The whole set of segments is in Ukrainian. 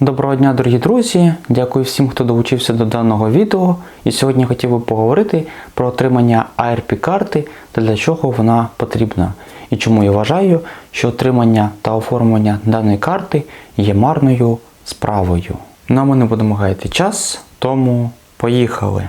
Доброго дня, дорогі друзі! Дякую всім, хто долучився до даного відео. І сьогодні хотів би поговорити про отримання ARP-карти та для чого вона потрібна. І чому я вважаю, що отримання та оформлення даної карти є марною справою. Нам а ми не будемо час, тому поїхали!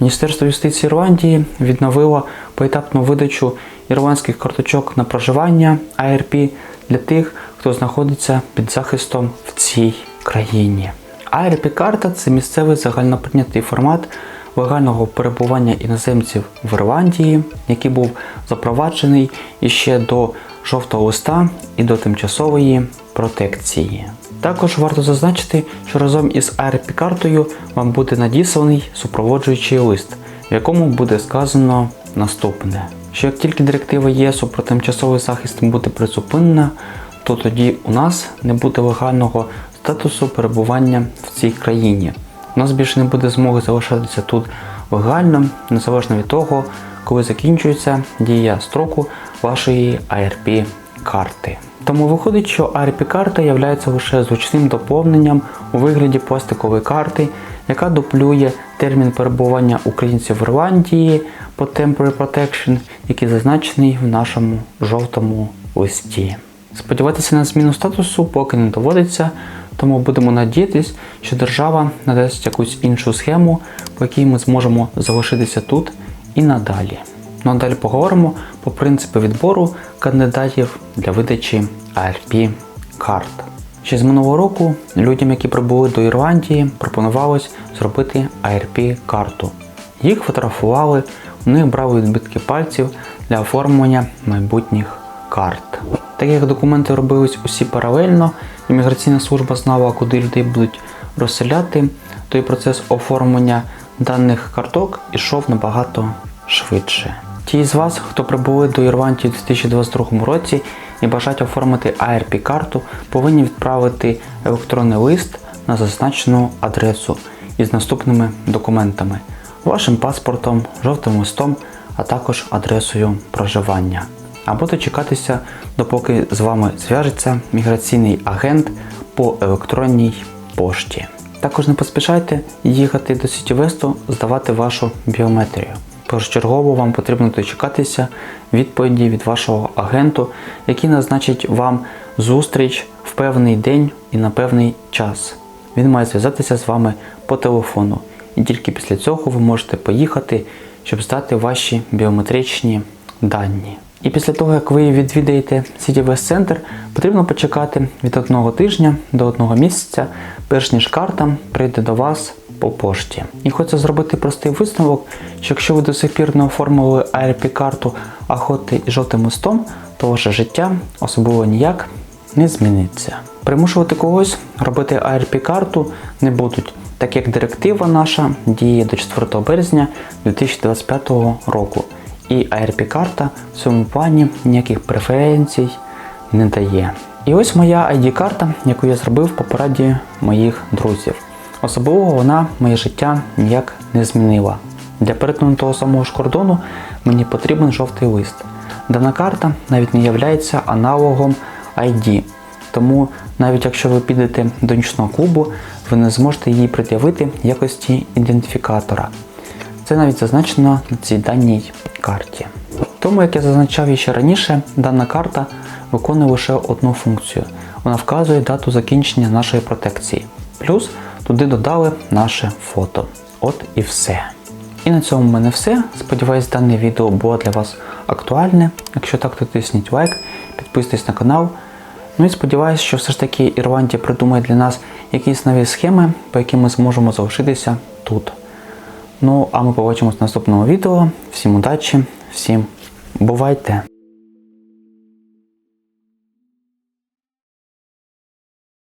Міністерство юстиції Ірландії відновило поетапну видачу ірландських карточок на проживання ARP для тих, хто знаходиться під захистом в цій країні. ARP-карта це місцевий загальноприйнятий формат легального перебування іноземців в Ірландії, який був запроваджений іще до жовтого листа і до тимчасової протекції. Також варто зазначити, що разом із ARP-картою вам буде надісланий супроводжуючий лист, в якому буде сказано наступне: що як тільки директива ЄСу про тимчасовий захист буде призупинена, то тоді у нас не буде легального статусу перебування в цій країні. У нас більше не буде змоги залишатися тут легально, незалежно від того, коли закінчується дія строку вашої ARP-карти. Тому виходить, що ARP-карта є лише зручним доповненням у вигляді пластикової карти, яка дуплює термін перебування українців в Ірландії по Temporary Protection, який зазначений в нашому жовтому листі. Сподіватися на зміну статусу поки не доводиться, тому будемо надіятись, що держава надасть якусь іншу схему, по якій ми зможемо залишитися тут і надалі. Ну а далі поговоримо по принципу відбору кандидатів для видачі ARP карт. Ще з минулого року людям, які прибули до Ірландії, пропонувалось зробити ARP карту. Їх фотографували, у них брали відбитки пальців для оформлення майбутніх карт. Так як документи робились усі паралельно, імміграційна служба знала, куди людей будуть розселяти, то і процес оформлення даних карток ішов набагато швидше. Ті з вас, хто прибули до Ірландії у 2022 році і бажають оформити ARP-карту, повинні відправити електронний лист на зазначену адресу із наступними документами: вашим паспортом, жовтим листом, а також адресою проживання. Або дочекатися, допоки з вами зв'яжеться міграційний агент по електронній пошті. Також не поспішайте їхати до Сіті Весту здавати вашу біометрію. Першочергово вам потрібно дочекатися відповіді від вашого агенту, який назначить вам зустріч в певний день і на певний час. Він має зв'язатися з вами по телефону, і тільки після цього ви можете поїхати, щоб здати ваші біометричні дані. І після того, як ви відвідаєте City West Center, потрібно почекати від одного тижня до одного місяця, перш ніж карта прийде до вас по пошті. І хочу зробити простий висновок, що якщо ви до сих пір не оформили ARP-карту, ходите із жовтим листом, то ваше життя особливо ніяк не зміниться. Примушувати когось робити ARP-карту не будуть, так як директива наша діє до 4 березня 2025 року. І ARP-карта в цьому плані ніяких преференцій не дає. І ось моя ID-карта, яку я зробив по пораді моїх друзів. Особливо вона моє життя ніяк не змінила. Для перетину того самого ж кордону мені потрібен жовтий лист. Дана карта навіть не є аналогом ID, тому навіть якщо ви підете до нічного клубу, ви не зможете її пред'явити якості ідентифікатора. Це навіть зазначено на цій даній карті. Тому, як я зазначав ще раніше, дана карта виконує лише одну функцію. Вона вказує дату закінчення нашої протекції. Плюс туди додали наше фото. От і все. І на цьому в мене все. Сподіваюсь, дане відео було для вас актуальне. Якщо так, то тисніть лайк, підписуйтесь на канал. Ну і сподіваюся, що все ж таки Ірландія придумає для нас якісь нові схеми, по яким ми зможемо залишитися тут. Ну, а ми побачимось в наступному відео. Всім удачі, всім бувайте!